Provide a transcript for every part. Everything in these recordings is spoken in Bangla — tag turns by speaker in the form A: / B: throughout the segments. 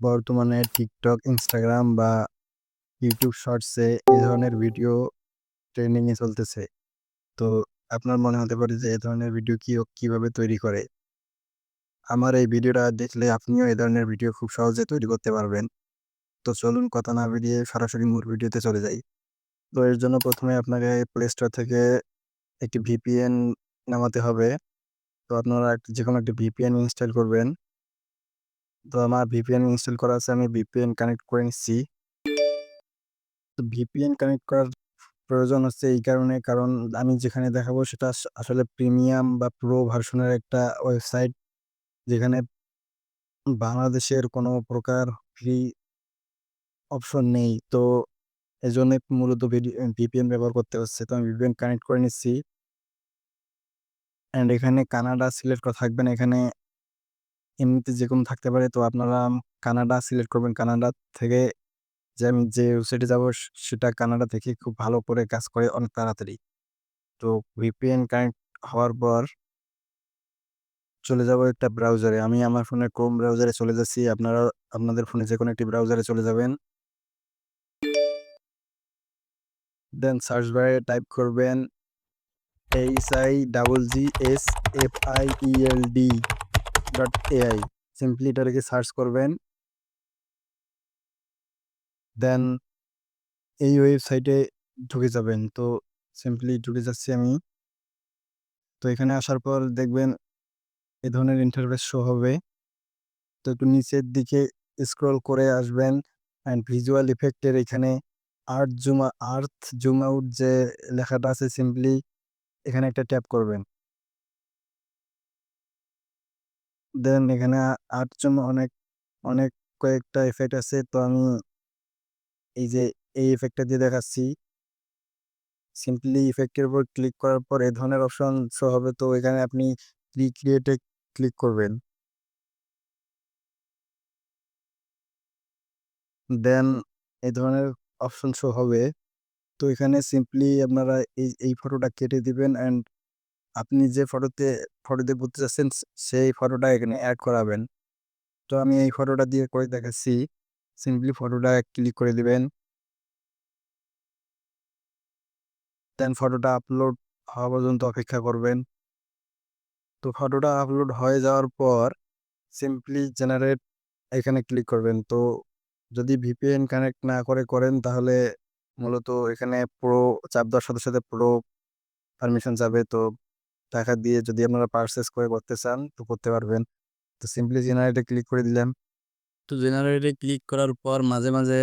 A: বর্তমানে টিকটক, ইনস্টাগ্রাম বা ইউটিউব শর্টসে এ ধরনের ভিডিও ট্রেন্ডিং এ চলতেছে। তো আপনার মনে হতে পারে যে এ ধরনের ভিডিও কী কীভাবে তৈরি করে? আমার এই ভিডিওটা দেখলে আপনিও এ ধরনের ভিডিও খুব সহজে তৈরি করতে পারবেন। তো চলুন কথা না বেরিয়ে সরাসরি মূল ভিডিওতে চলে যাই। তো এর জন্য প্রথমে আপনাকে প্লে স্টোর থেকে একটি ভিপিএন নামাতে হবে। তো আপনারা যে কোনো একটা ভিপিএন ইনস্টল করবেন। তো আমার VPN ইনস্টল করা আছে, আমি ভিপিএন কানেক্ট করে নিচ্ছি। তো VPN কানেক্ট করার প্রয়োজন হচ্ছে এই কারণে, কারণ আমি যেখানে দেখাবো সেটা আসলে প্রিমিয়াম বা প্রো ভার্সনের একটা ওয়েবসাইট। যেখানে বাংলাদেশের কোনো প্রকার ফ্রি অপশন নেই। তো এজন্যই মূলত VPN ব্যবহার করতে হচ্ছে। তো আমি ভিপিএন কানেক্ট করে নিচ্ছি। অ্যান্ড এখানে কানাডা সিলেক্ট করা থাকবেন এখানে এমনিতে যেকোনো থাকতে পারে। তো আপনারা কানাডা সিলেক্ট করবেন। কানাডা থেকে যে আমি যে ওয়েবসাইটে যাব সেটা কানাডা থেকে খুব ভালো করে কাজ করে অনেক তাড়াতাড়ি। তো VPN কানেক্ট হওয়ার পর চলে যাব একটা ব্রাউজারে। আমি আমার ফোনে Chrome ব্রাউজারে চলে যাচ্ছি। আপনারা, আপনাদের ফোনে যেকোনো একটি ব্রাউজারে চলে যাবেন। দেন সার্চ বারে টাইপ করবেন HIGGSFIELD.AI সিম্পলি এটা লিখে সার্চ করবেন। দেন এই ওয়েবসাইটে ঢুকে যাবেন। তো সিম্পলি ঢুকে যাচ্ছি আমি। তো এখানে আসার পর দেখবেন এ ধরনের ইন্টারফেস শো হবে। তো একটু নিচের দিকে স্ক্রল করে আসবেন অ্যান্ড ভিজুয়াল ইফেক্ট এর এখানে earth zoom earth zoom out যে লেখাটা আছে সিম্পলি এখানে একটা ট্যাপ করবেন। দেন এখানে আর্থ জুম অনেক, অনেক কয়েকটা এফেক্ট আছে। তো আমি এই যে এই ইফেক্টটা দিয়ে দেখাচ্ছি। সিম্পলি ইফেক্টের উপর ক্লিক করার পর এ ধরনের অপশন শো হবে। তো এখানে আপনি রিক্রিয়েট ক্লিক করবেন। দেন এ ধরনের অপশন শো হবে। তো এখানে সিম্পলি আপনারা এই, এই ফটোটা কেটে দিবেন অ্যান্ড আপনি যে ফটোতে ফটো দিয়ে ঘুরতে যাচ্ছেন সেই ফটোটা এখানে অ্যাড করাবেন। তো আমি এই ফটোটা দিয়ে করে দেখাচ্ছি। সিম্পলি ফটোটা ক্লিক করে দিবেন। দেন ফটোটা আপলোড হওয়া পর্যন্ত অপেক্ষা করবেন। তো ফটোটা আপলোড হয়ে যাওয়ার পর সিম্পলি জেনারেট এখানে ক্লিক করবেন। তো যদি ভিপিএন কানেক্ট না করে করেন তাহলে মূলত এখানে প্রো চাপ দেওয়ার সাথে, সাথে প্রো পারমিশন যাবে। তো টাকা দিয়ে যদি আপনারা পারচেজ করে করতে চান তো করতে পারবেন। তো সিম্পলি জেনারেটে ক্লিক করে দিলাম। তো জেনারেটে ক্লিক করার পর মাঝে, মাঝে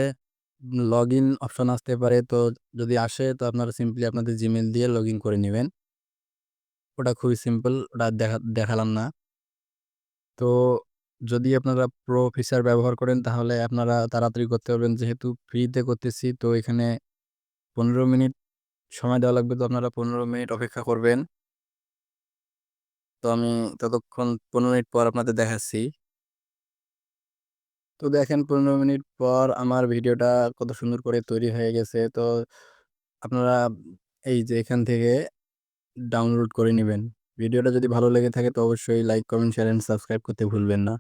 A: লগ ইন অপশন আসতে পারে। তো যদি আসে তো আপনারা সিম্পলি আপনাদের জিমেল দিয়ে লগ ইন করে নেবেন ওটা খুবই সিম্পল ওটা দেখা দেখালাম না। তো যদি আপনারা প্রো ফিচার ব্যবহার করেন তাহলে আপনারা তাড়াতাড়ি করতে পারবেন। যেহেতু ফ্রিতে করতেছি তো এখানে ১৫ মিনিট সময় দেওয়া লাগবে। তো আপনারা ১৫ মিনিট অপেক্ষা করবেন। তো আমি ততক্ষণ ১৫ মিনিট পর আপনাদের দেখাচ্ছি। তো দেখেন ১৫ মিনিট পর আমার ভিডিওটা কত সুন্দর করে তৈরি হয়ে গেছে। তো আপনারা এই যে এখান থেকে ডাউনলোড করে নেবেন ভিডিওটা যদি ভালো লেগে থাকে তো অবশ্যই like, comment, share and subscribe করতে ভুলবেন না।